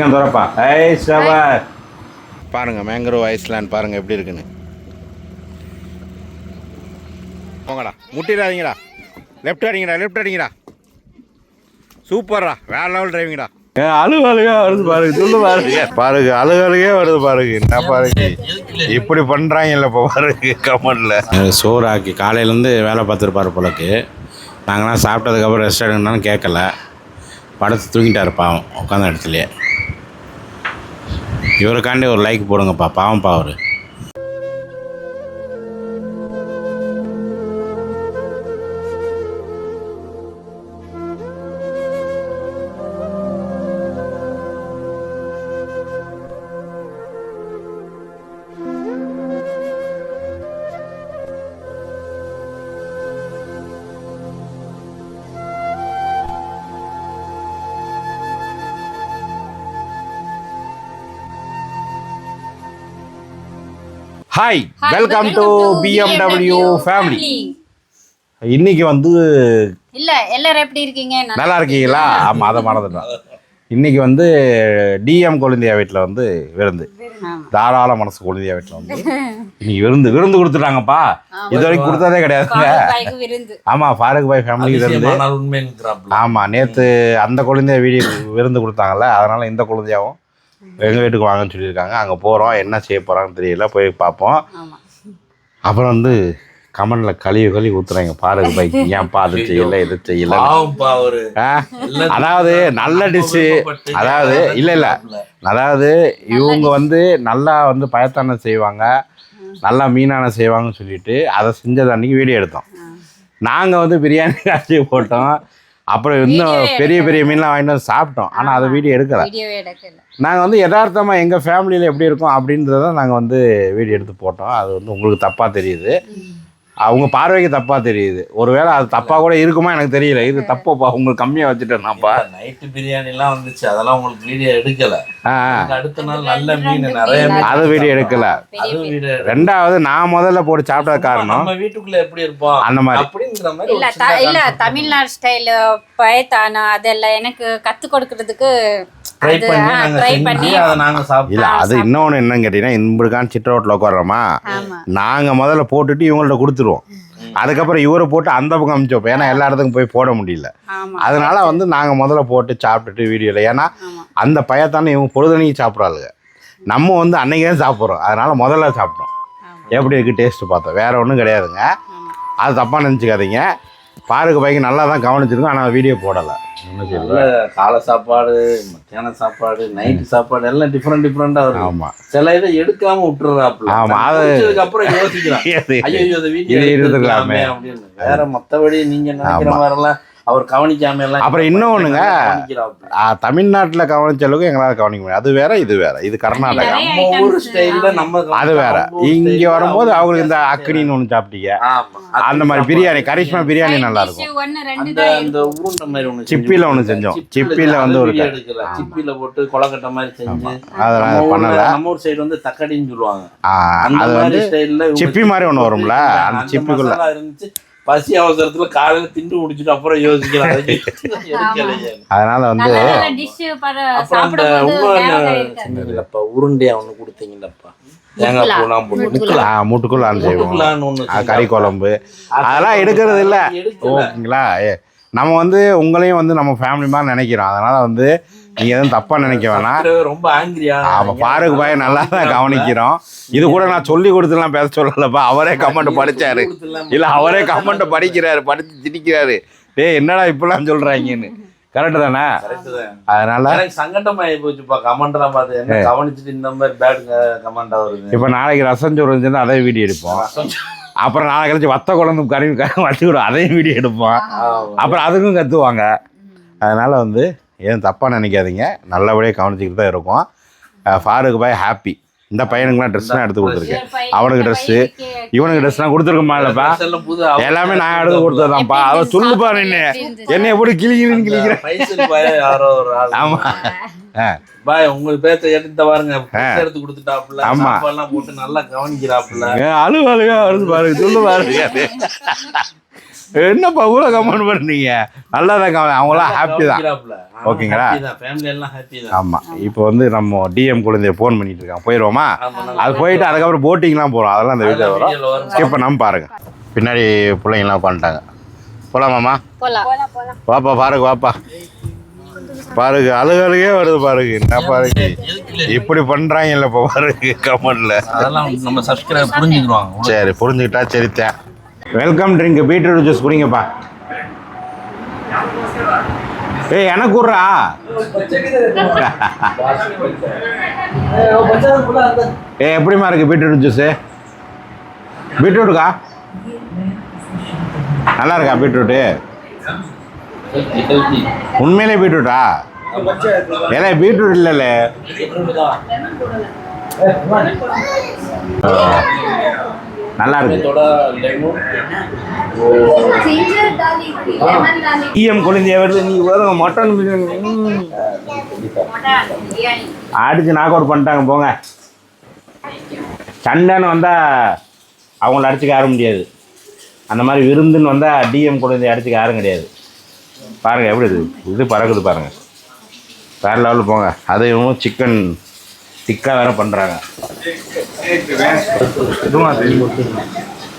Chicken துறப்பா ஐ சவர். பாருங்க mangrove island பாருங்க எப்படி இருக்குன்னு. போங்கடா முட்டிடாதீங்கடா. லெஃப்ட் அடிங்கடா லெஃப்ட் அடிங்கடா. சூப்பர்ரா வேற லெவல் டிரைவிங்கடா அழுகு அழுகா வருது பாருங்க சொல்லு பாருங்க. பாருங்க அழுகு அழுகே வருது பாருங்க என்ன பாருங்க. இப்படி பண்றாங்கல்ல இப்போ பாருங்க கமெண்ட்ல. சோறு ஆக்கி காலையிலேருந்து வேலை பார்த்துருப்பாரு போலக்கு. நாங்களாம் சாப்பிட்டதுக்கப்புறம் ரெஸ்ட் எடுக்கணும்னு கேட்கல. படுத்து தூங்கிட்டாரு பாவம் உட்காந்த இடத்துலையே. இவருக்காண்டி ஒரு லைக் போடுங்கப்பா. பாவம்ப்பா பாவரு hi welcome to BMW family இன்னைக்கு வந்து இல்ல எல்லாரும் எப்படி இருக்கீங்க? நல்லா இருக்கீங்களா? ஆமாம் அதை மறந்துட்டோம் இன்னைக்கு வந்து டிஎம் கொழுந்தியா வீட்டில் வந்து விருந்து. தாராள மனசு கொழுந்தியா வீட்டில் வந்து. இன்னைக்கு விருந்து விருந்து கொடுத்துட்டாங்கப்பா. இது வரைக்கும் கொடுத்ததே கிடையாதுங்க ஆமாம் ஃபாரூக் பாய் ஃபேமிலி விருந்து. ஆமாம் நேற்று அந்த கொழுந்தியா வீடு விருந்து கொடுத்தாங்கல்ல அதனால் இந்த கொழுந்தியாவும் எங்கள் வீட்டுக்கு வாங்கன்னு சொல்லியிருக்காங்க. அங்கே போகிறோம் என்ன செய்ய போகிறாங்கன்னு தெரியல. போய் பார்ப்போம். ஆமா. அப்புறம் வந்து கமெண்ட்ல கழுவி கழுவி ஊத்துறாங்க. பாருங்க பைக் ஏன்ப்பா அது செய்யல இது செய்யல. அதாவது நல்ல டிஷ்ஷு. அதாவது இல்ல இல்ல. அதாவது இவங்க வந்து நல்லா வந்து பயத்தான செய்வாங்க. நல்லா மீனான செய்வாங்கன்னு சொல்லிட்டு அதை செஞ்சது அன்னைக்கு வீடியோ எடுத்தோம். நாங்கள் வந்து பிரியாணி காட்சி போட்டோம். அப்புறம் இன்னும் பெரிய பெரிய மீன்லாம் வாங்கிட்டு வந்து சாப்பிட்டோம். ஆனால் அதை வீடியோ எடுக்கல. நாங்கள் வந்து யதார்த்தமாக எங்கள் ஃபேமிலியில் எப்படி இருக்கும் அப்படின்றத நாங்கள் வந்து வீடியோ எடுத்து போட்டோம். அது வந்து உங்களுக்கு தப்பாக தெரியுது. அவங்க பார்வைக்கு தப்பாக தெரியுது. ஒருவேளை அது தப்பாக கூட இருக்குமா எனக்கு தெரியல. இது தப்புப்பா? உங்களுக்கு கம்மியாக வச்சுட்டேன்னாப்பா நைட்டு பிரியாணி எல்லாம் வந்துச்சு. அதெல்லாம் உங்களுக்கு வீடியோ எடுக்கல. அடுத்த நாள் நல்ல மீன் நிறைய மீன் அது வீடியோ எடுக்கல. ரெண்டாவது நான் முதல்ல போட்டு சாப்பிட்டது காரணம் நம்ம வீட்டுக்குள்ள எப்படி இருப்போம்? அந்த மாதிரி. அப்படிங்கிற மாதிரி இல்ல இல்ல தமிழ்நாடு ஸ்டைல் பயத்தானா அதெல்லாம் எனக்கு கத்து கொடுக்கறதுக்கு ட்ரை பண்ணி நாங்க ட்ரை செஞ்சு பண்ணி அதை நாங்க சாப்பிட்டோம். இல்லை அது இன்னொன்று என்னன்னு கேட்டிங்கன்னா இன்புடுக்கான் சிட்ட ரோட்டில் உட்காடுறோமா ஆமா. நாங்கள் முதல்ல போட்டுட்டு இவங்கள்ட்ட கொடுத்துருவோம். அதுக்கப்புறம் இவரை போட்டு அந்த பக்கம் அமுச்சு வைப்போம். ஏன்னா எல்லா இடத்துக்கும் போய் போட முடியல. ஆமா. அதனால வந்து நாங்கள் முதல்ல போட்டு சாப்பிட்டுட்டு வீடியோவில் ஏன்னா அந்த பயத்தானே இவங்க பொழுதனைக்கு சாப்பிட்றாளுங்க. நம்ம வந்து அன்னைக்கு தான் சாப்பிட்றோம். அதனால முதல்ல சாப்பிட்டோம். எப்படி இருக்கு டேஸ்ட் பார்த்தோம் வேற ஒன்றும் கிடையாதுங்க. ஆமா. அது தப்பாக நினச்சிக்காதீங்க. பாருக்கு பைக்கு நல்லா தான் கவனிச்சிருக்கோம் ஆனால் வீடியோ போடலை. காலை சாப்பாடு மத்தியான சாப்பாடு நைட் சாப்பாடு எல்லாம் டிஃப்ரெண்ட் டிஃப்ரெண்டா வரும் ஆமாம் சில இதை எடுக்காம விட்டுறாப்புல. ஆமா, அது- முடிச்சதுக்கு அப்புறம் யோசிக்கிறான் ஐயோ இது வீடியோ இது எடுத்துக்கலாமே. அப்படின்னு. வேற மத்தபடி நீங்க நினைக்கிற மாதிரி எல்லாம் அவர் கவனிக்காம எல்லாம் அப்புறம் இன்னொன்னுங்க. தமிழ்நாட்டில் கவனிச்ச அளவுக்கு எங்களால் கவனிக்க முடியாது அது வேற இது வேற. இது கர்நாடகா. நம்ம ஊர் ஸ்டைல்ல நம்ம அது வேற. இங்கே style வரும்போது அவங்க அவங்களுக்கு இந்த. அக்னின்னு ஒன்று சாப்பிட்டீங்க. ஆமா. அந்த மாதிரி பிரியாணி கரிஷ்மா பிரியாணி நல்லா இருக்கும். அந்த ஒண்ணு சிப்பில ஒண்ணு. செஞ்சோம். சிப்பில சிப்பில வந்து ஒரு சிப்பில போட்டு கொலக்கட்டை மாதிரி செஞ்சு அதெல்லாம் பண்ணல. நம்ம ஊர் சைடு வந்து தக்கடின்னு சொல்லுவாங்க. அது மாதிரி வந்து சிப்பி மாதிரி ஒன்று வரும்ல? அந்த சிப்பிக்குள்ள. இருந்துச்சு. பசி அவசரத்துல காலையில திண்டு முடிச்சிட்டு அப்புறம் யோசிக்கலாம். அதனால வந்து அப்புறம் அந்த சாப்பிடும்போது இன்னொன்னு உருண்டையா ஒண்ணு கொடுத்தீங்கல்லப்பா தேங்காய் பூலாம் போட்டு ஆ, முட்டுக்குள்ளான்னு செய்வோம். கறி குழம்பு. அதெல்லாம் எடுக்கிறது இல்ல. ஓகேங்களா ஏ, நம்ம வந்து உங்களையும் வந்து நம்ம ஃபேமிலி மாதிரி நினைக்கிறோம். அதனால வந்து நீங்க எதுவும் தப்பா நினைக்க வேணாம். ரொம்ப ஆங்கிரியா ஆமா பாருக்கு பாய் நல்லா தான் கவனிக்கிறோம். இது கூட நான் சொல்லி கொடுத்துலாம் பேச சொல்லலப்பா. அவரே கமெண்ட் படிச்சாரு. இல்ல அவரே கமெண்ட் படிக்கிறாரு படிச்சு திணிக்கிறாரு டேய் என்னடா இப்படிலாம் சொல்றாங்கன்னு. கரெக்ட் தானே? அதனால எனக்கு சங்கடமாயி போச்சுப்பா கமெண்ட் எல்லாம் பார்த்து. என்ன கவனிச்சுட்டு இந்த மாதிரி பேட் கமெண்ட் வருது? இப்போ நாளைக்கு ரசம் சோறு இருந்துச்சுன்னா அதே வீடியோ எடுப்போம். அப்புறம் நாளை கழிச்சு வத்த குழம்பு கறி வச்சு விடும் அதையும் வீடியோ எடுப்போம். அப்புறம் அதுக்கும் கத்துவாங்க. அதனால வந்து எதுவும் தப்பாக நினைக்காதீங்க. நல்லபடியாக கவனிச்சுக்கிட்டு தான் இருக்கும். அஹ் ஃபாரூக் பாய் ஹாப்பி இந்த பையனுக்குலாம் ட்ரெஸ்லாம் எடுத்து கொடுத்துருக்கேன். அவனுக்கு ட்ரெஸ்ஸு இவனுக்கு ட்ரெஸ்லாம் கொடுத்துருக்கோமா இல்லைப்பா? Dress எல்லாம் நான் எடுத்து கொடுத்ததான்ப்பா அவ சொல்லுப்பா நின்று என்ன எப்படி கிளி கிளின்னு கிளிக்கிற? பைசல் பாய் யாரோ ஒரு ஆள். ஆமா. ஆ. பாய் உங்களுக்கு பேச்ச எடுத்து பாருங்க. எடுத்து கொடுத்துட்டாப்புல. ஆமா. போட்டு நல்லா கவனிக்கிறாப்புல. ஏன் அழுகா வருது பாருங்க. சொல்லு பாருங்க என்னப்பா இவ்வளோ கமெண்ட் பண்ணீங்க நல்லா தான். கமெண்ட் அவங்களாம் ஹாப்பி தான். ஓகேங்களா? ஃபேமிலி எல்லாம் ஹாப்பி தான். ஆமாம் இப்போ வந்து நம்ம டிஎம் குழந்தைய ஃபோன் பண்ணிட்டு இருக்கான். போயிடுவோமா அது போயிட்டு அதுக்கப்புறம் போட்டிங்லாம் போகிறோம் அதெல்லாம் இந்த வீட்டில் வரும். ஸ்கிப் பண்ணாமல் பாருங்க. பின்னாடி பிள்ளைங்களாம் பண்ணிட்டாங்க போகலாமாம்மா போலாம். வாப்பா பாருங்க வாப்பா. பாருங்க அழுகு அழுகே வருது பாருங்க. என்ன பாருங்க. இப்படி பண்றாங்கல்ல இப்போ பாருங்க கமெண்ட்ல அதெல்லாம் நம்ம சப்ஸ்கிரைப் புரிஞ்சுக்கிடுவாங்க. சரி புரிஞ்சுக்கிட்டா சரித்தேன் வெல்கம் ட்ரிங்க் பீட்ரூட் ஜூஸ் குடிங்கப்பா. ஏய் எனக்கு விட்றா ஏய் எப்படிம்மா இருக்கு பீட்ரூட் ஜூஸு பீட்ரூட்டுக்கா? நல்லா இருக்கா பீட்ரூட்டு? உண்மையிலே பீட்ரூட்டா? ஏன்னா பீட்ரூட் இல்லைல்ல நல்லா இருக்கு. லெமன் ஈஎம் குழந்தைய வருது. நீ வரும் மட்டன். அடிச்சு நாக் அவுட் பண்ணிட்டாங்க. போங்க. சண்டைன்னு வந்தால் அவங்கள அடிச்சுக்க யாரும் முடியாது. அந்த மாதிரி விருந்துன்னு வந்தால் டிஎம் குழந்தைய அடிச்சுக்க யாரும் கிடையாது. பாருங்கள் எப்படி இது? இது பறக்குது பாருங்கள் வேறு லெவலில் போங்க. அதையும் சிக்கன் டிக்கா வேறு பண்ணுறாங்க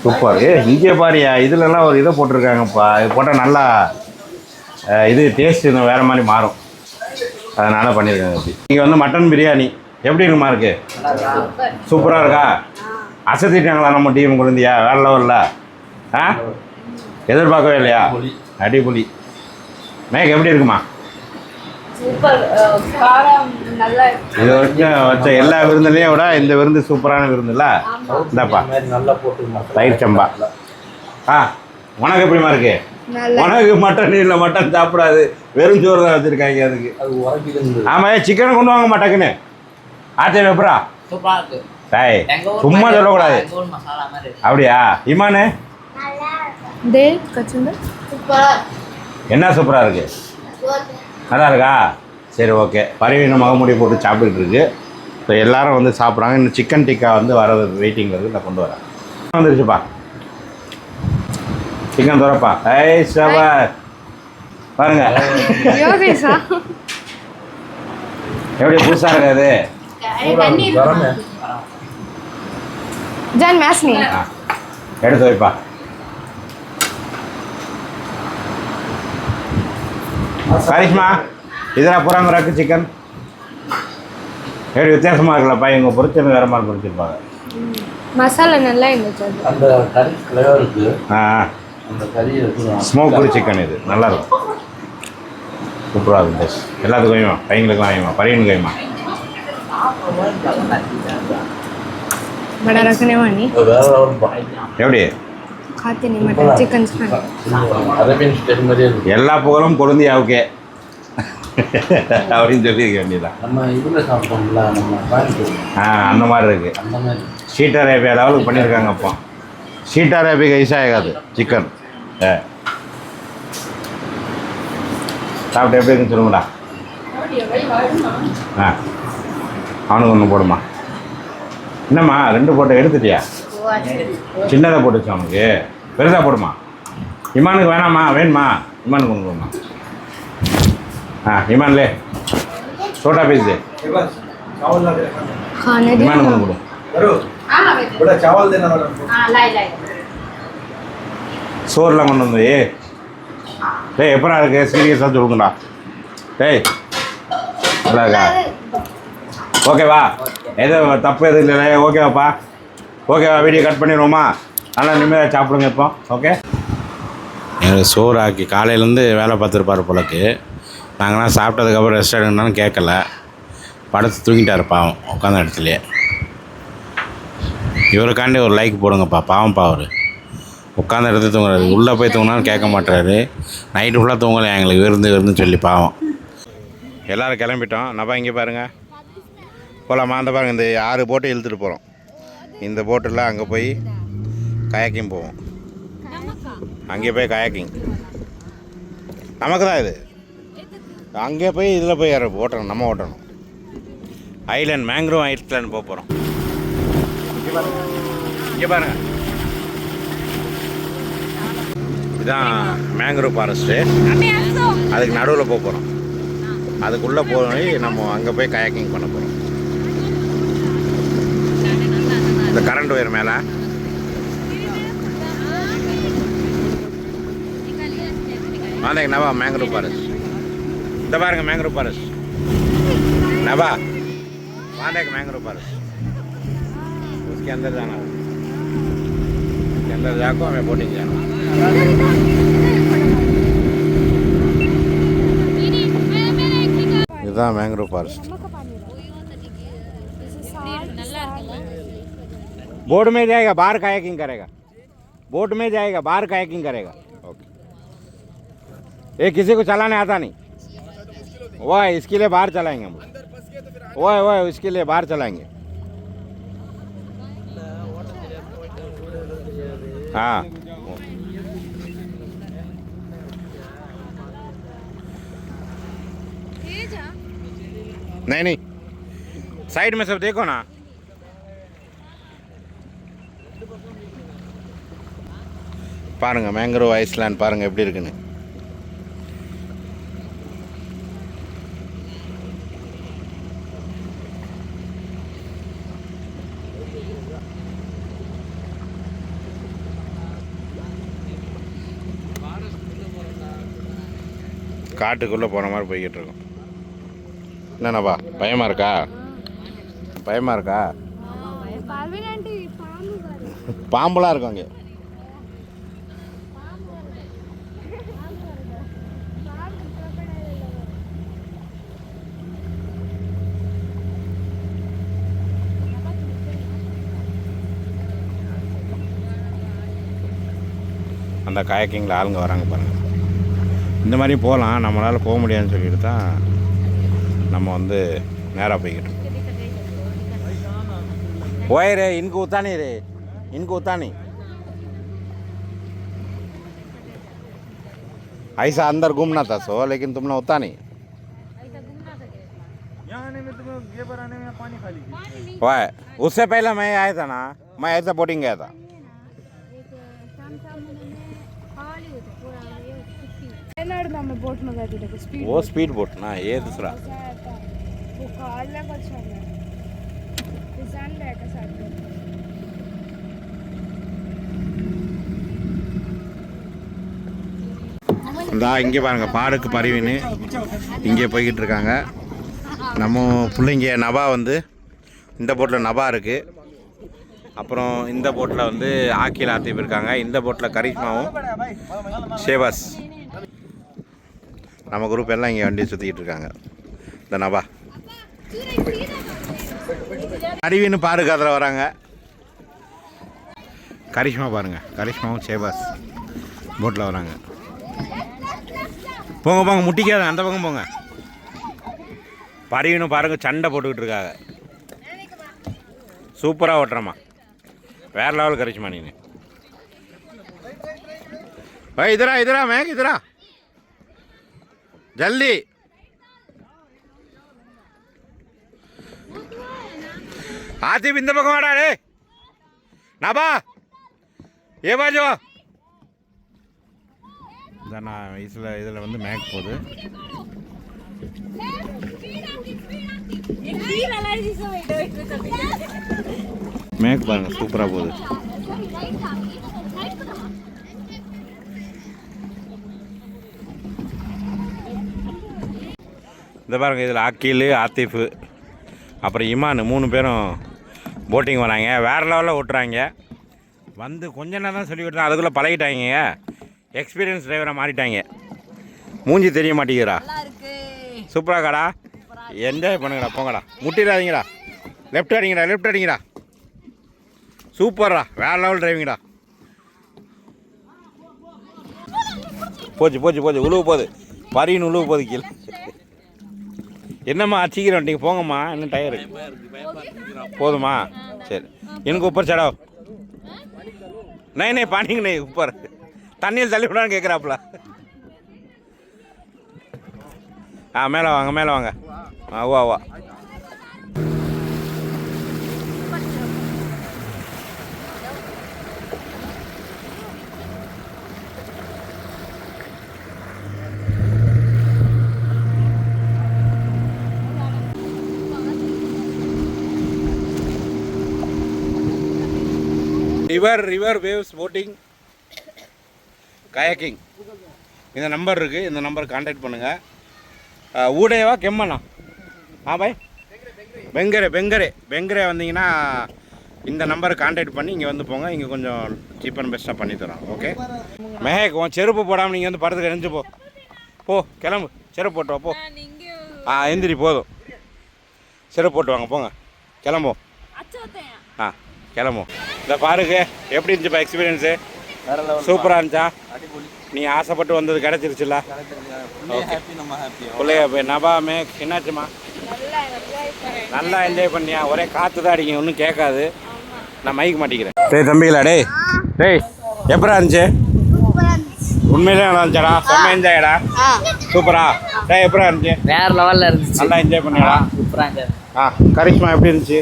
சூப்பர். ஏ இங்கே பாரியா இதுலலாம் ஒரு இதை போட்டிருக்காங்கப்பா. இது போட்டால் நல்லா இது டேஸ்ட் இன்னும் வேறு மாதிரி மாறும். அதனால் பண்ணியிருக்காங்க அப்படி இங்கே வந்து மட்டன் பிரியாணி எப்படி இருக்குமா இருக்கு? சூப்பராக இருக்கா? அசத்திட்டாங்களா நம்ம டீம் குழந்தையா? வேற லெவலில் ஆ? எதிர்பார்க்கவே இல்லையா? அடிபொலி. மேக் எப்படி இருக்குமா? இது வரைக்கும் வச்ச எல்லா விருந்துலையும் விட இந்த விருந்து சூப்பரான விருந்துல இந்தாப்பா. தயிர் சம்பா. ஆ உனக்கு எப்படிமா இருக்கு? உனக்கு மட்டன் இல்லை மட்டன் சாப்பிடாது. வெறும் சோறு தான் வச்சிருக்காங்க அதுக்கு. ஆமாம் சிக்கனை கொண்டு வாங்க மாட்டாக்குன்னு ஆச்சே வெப்பரா தாய் சும்மா சொல்லக்கூடாது. அப்படியா? இமானு? என்ன சூப்பராக இருக்கு. நல்லா இருக்கா? சரி ஓகே. பறவையின முகமுடி போட்டு சாப்பிட்டுட்டு இப்போ ஸோ எல்லோரும் வந்து சாப்பிட்றாங்க. இன்னும் சிக்கன் டிக்கா வந்து வரது வெயிட்டிங்கில் இருக்குது நான் கொண்டு வரேன். வந்துருச்சுப்பா? சிக்கன் தோறப்பா. ஐ சவா. பாருங்க. எப்படி புதுசாக இருக்காது எடுத்து வைப்பா. கரிஷ்மா இதில் புறம் இறக்கு சிக்கன் எப்படி வித்தியாசமாக இருக்குல்லப்பா இவங்க பொறிச்சது வேற மாதிரி பொறிச்சிருப்பாங்க. மசாலா நல்லா இருந்துச்சு அந்த கறி ஃப்ளேவருக்கு ஆ அந்த கறி. ஸ்மோக் சிக்கன் இது நல்லாயிருக்கும் சூப்பராக இருக்கும் இருந்துச்சு எல்லாத்துக்கும் வைமா பையங்களுக்கும் வைமா பரியனுக்கு வைமா எப்படி? எல்லா புகழும் பொருந்தியாவுக்கே அப்படின்னு சொல்லியிருக்க வேண்டியதான் நம்ம இதுல சாப்பிட்டோம்ல ஆ அந்த மாதிரி இருக்குது அந்த மாதிரி. அரேபியா லெவலுக்கு பண்ணியிருக்காங்க அப்போ. ஷீட் அரேபிக் ஐஸ் ஆகாது சிக்கன் ஏ. சாப்பிட்டு எப்படி இருக்குன்னு சொல்லுங்கடா. ஆ. அவனுக்கு ஒன்று போடுமா. என்னம்மா ரெண்டு போட்டோ எடுத்துட்டியா? சின்னதாக போட்டுச்சா அவனுக்கு. பெருசாக போடுமா? இமானுக்கு வேணாமா? வேணுமா? இமானுக்கு கொண்டு போமா. ஆ இமான்லே. சோட்டா பீஸு இமானுக்கு கொண்டு போடும் சோறுலாம் கொண்டு வந்து டேய் எப்படா இருக்கு? சீரியஸாக சொல்லுங்கடா. டேய் நல்லா இருக்கா? ஓகேவா எதுவும் தப்பு எதுவும் இல்லை ஓகேவாப்பா. ஓகேவா வீடியோ கட் பண்ணிடுவோமா? நல்லா நிம்மதியாக சாப்பிடுங்க இப்போ. ஓகே எனக்கு சோறு ஆக்கி காலையிலேருந்து வேலை பார்த்துருப்பாரு போலக்கு. நாங்களாம் சாப்பிட்டதுக்கப்புறம் ரெஸ்ட் எடுக்கணும்னு கேட்கல. படுத்து தூங்கிட்டார் பாவம் உட்காந்த இடத்துலையே. இவருக்காண்டி ஒரு லைக் போடுங்கப்பா பாவம்ப்பா அவர். உட்காந்த இடத்துல தூங்குறாரு. உள்ளே போய் தூங்கினாலும் கேட்க மாட்டாரு நைட்டு ஃபுல்லாக தூங்கலை எங்களுக்கு விருந்து விருந்துன்னு சொல்லி பாவம். எல்லோரும் கிளம்பிட்டோம். நப்பா இங்கே பாருங்கள் போகலாமா அந்த பாருங்கள் இந்த ஆறு போட்டு இழுத்துட்டு போகிறோம் இந்த போட்டில் அங்கே போய் கயாக்கிங் போவோம். அங்கே போய் கயாக்கிங். நமக்கு தான் இது. அங்கே போய் இதில் போய் யார் ஓட்டணும்? நம்ம ஓட்டணும். ஐலேண்ட் மேங்க்ரோவ் ஐஸ்லேண்ட் போக போகிறோம் இங்கே பாருங்க. இதுதான் மேங்க்ரோவ் ஃபாரஸ்ட்டு அதுக்கு நடுவில் போக போகிறோம் அதுக்குள்ளே போய் நம்ம அங்கே போய் கயாக்கிங் பண்ண போகிறோம் இந்த கரண்ட் ஒயர் மேலே வாங்க நவா மேங்க்ரோவ் ஃபாரஸ்ட் இந்த பாருங்க மேங்க்ரோவ் ஃபாரஸ்ட் नबा वहाँ देख मैंग्रोव फॉरेस्ट उसके अंदर जाना है उसके अंदर जाको हमें बोटिंग जाना இதுதான் மேங்க்ரோவ் ஃபாரஸ்ட் बोट में जाएगा बाहर कायाकिंग करेगा। बोट में जाएगा बाहर कायाकिंग करेगा। ओके ये किसी को चलाने आता नहीं। वो है, इसके लिए बाहर चलाएँगे हम। वो है, वो है, उसके लिए बाहर चलाएँगे। हाँ। नहीं नहीं। साइड में सब देखो ना। பாருங்கள் மேங்க்ரோவ் ஐஸ்லேண்ட் பாருங்கள் எப்படி இருக்குன்னு. காட்டுக்குள்ளே போகிற மாதிரி போய்கிட்டு இருக்கோம். என்னென்னப்பா பயமாக இருக்கா? பயமாக இருக்கா? பாம்புலாம் இருக்கும் அங்கே. அந்த காயக்கிங்கில் ஆளுங்க வராங்க பாருங்கள் இந்த மாதிரி போகலாம் நம்மளால் போக முடியாதுன்னு சொல்லிட்டு தான் நம்ம வந்து நேராக போய்கிட்டு இருக்கோம் ओए रे इनको उतानी रे इनको उतानी ऐसा अंदर घूमना था सो लेकिन तुमने उता नहीं ओए उससे पहले मैं आया था ना मैं ऐसा बोटिंग गया था ஓ ஸ்பீட் బోట్నా ఏ దుసరా இந்தா இங்கே பாருங்க பாடுக்கு பருவின்னு இங்கே போய்கிட்டு இருக்காங்க. நம்ம பிள்ளைங்க நபா வந்து இந்த போட்டில் நபா இருக்குது அப்புறம் இந்த போட்டில் வந்து ஆக்கியில் ஆற்றி இருக்காங்க இந்த போட்டில் கரிஷ்மாவும் ஷேபாஸ். நம்ம குரூப் எல்லாம் இங்கே வண்டியை சுற்றிக்கிட்டு இருக்காங்க. இந்த நபா. அருவின்னு பாரு கதில் வராங்க. கரிஷ்மா பாருங்க. கரிஷ்மாவும் ஷேபாஸ் போட்டில் வராங்க. போங்க போங்க முட்டிக்காத. அந்த பக்கம் போங்க. பறவைனும் பாருங்க சண்டை போட்டுக்கிட்டு இருக்காங்க. சூப்பராக ஓட்டுறம்மா. வேற லெவல் கரிச்சுமா நீ भाई इधर आ इधर आ मैक इधर आ जल्दी ஆத்திப் இந்த பக்கம் வாடா டே நபா ஏ பாஜோ இதான் நான் இதில் இதில் வந்து மேக் போகுது மேக் பாருங்க சூப்பராக போகுது இந்த பாருங்க இதில் அக்கீல் ஆத்திஃபு அப்புறம் இமான் மூணு பேரும் போட்டிங் வராங்க. வேறு லெவலில் ஓட்டுறாங்க. வந்து கொஞ்ச நேரம் தான் சொல்லி கொடுத்தேன் அதுக்குள்ளே பழகிட்டாங்க. எக்ஸ்பீரியன்ஸ் டிரைவராக மாறிட்டாங்க. மூஞ்சி தெரிய மாட்டேங்கிறா சூப்பராக கடா என்ஜாய் பண்ணுங்கடா போங்கடா. முட்டிடாதீங்கடா. லெஃப்ட் அடிங்கடா லெஃப்ட் அடிங்கடா. சூப்பர்ரா. வேற லெவல் டிரைவிங்டா போச்சு போச்சு போச்சு. உழுவு போகுது. பறின்னு உழுவு போகுது கீழே. என்னம்மா சீக்கிரம் நீங்கள் போங்கம்மா. என்ன டயரு? போதுமா? சரி. எனக்கு உப்பர் சடா. நை நை பானிங்க நை உப்பர். தண்ணியில் தள்ளி விடான்னு கேட்குறாப்புல ஆ மேலே வாங்க மேலே வாங்க. ஆ ஓ வா. River river waves boating kayaking இந்த நம்பர் இருக்குது இந்த நம்பர் காண்டாக்ட் பண்ணுங்கள் ஊடையவா கெம்மண்ணா? ஆ பாய். பெங்கரே பெங்கரே பெங்கரே வந்தீங்கன்னா இந்த நம்பரை காண்டாக்ட் பண்ணி இங்கே வந்து போங்க. இங்கே கொஞ்சம் சீப் அண்ட் பெஸ்ட்டாக பண்ணி தரோம். ஓகே மெஹேக் உன் செருப்பு போடாமல் நீங்கள் வந்து படத்துக்கு எரிஞ்சு போ. போ கிளம்பு. செருப்பு போட்டு வா போ. ஆ எந்திரி போதும். செருப்பு போட்டு வாங்க போங்க. கிளம்பும் ஆ. கிளம்பும் இந்த பாருங்க எப்படி இருந்துச்சுப்பா எக்ஸ்பீரியன்ஸு வேற லெவல் சூப்பராக இருந்துச்சா? நீ ஆசைப்பட்டு வந்தது கிடச்சிருச்சுல? ஹாப்பி நம்ம ஹாப்பி பிள்ளைய போய் நபா மே என்னாச்சுமா? நல்லா என்ஜாய் பண்ணியா? ஒரே காற்று தான் அடிக்கும் ஒன்றும் கேட்காது நான் மைக் மாட்டிக்கிறேன். டேய் தம்பிகளா டேய். டேய் எப்படா இருந்துச்சு? உண்மையிலே நல்லா இருந்துச்சாடா? செம்ம என்ஜாயடா சூப்பரா? டேய் எப்படா இருந்துச்சு? வேற லெவல்ல இருந்துச்சு. நல்லா என்ஜாய் பண்ணியாடா? சூப்பரா இருந்துச்சு ஆ கரிஷ்மா எப்படி இருந்துச்சு?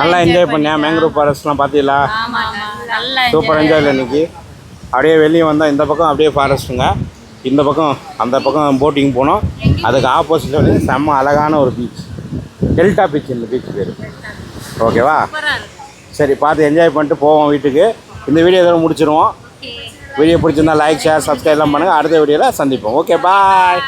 நல்லா என்ஜாய் பண்ணியா? மேங்க்ரோவ் ஃபாரஸ்ட்லாம் பார்த்தீங்களா சூப்பர் என்ஜாய் இன்னைக்கு. அப்படியே வெளியே வந்தால் இந்த பக்கம் அப்படியே ஃபாரஸ்ட்டுங்க இந்த பக்கம் அந்த பக்கம் போட்டிங் போனோம். அதுக்கு ஆப்போசிட்டில் வந்து செம்ம அழகான ஒரு பீச் டெல்டா பீச் இந்த பீச் பேர். ஓகேவா சரி பார்த்து என்ஜாய் பண்ணிட்டு போவோம் வீட்டுக்கு. இந்த வீடியோ இதோட முடிச்சிருவோம். வீடியோ பிடிச்சிருந்தா லைக் ஷேர் சப்ஸ்கிரைப்லாம் பண்ணுங்கள் அடுத்த வீடியோவில் சந்திப்போம். Okay bye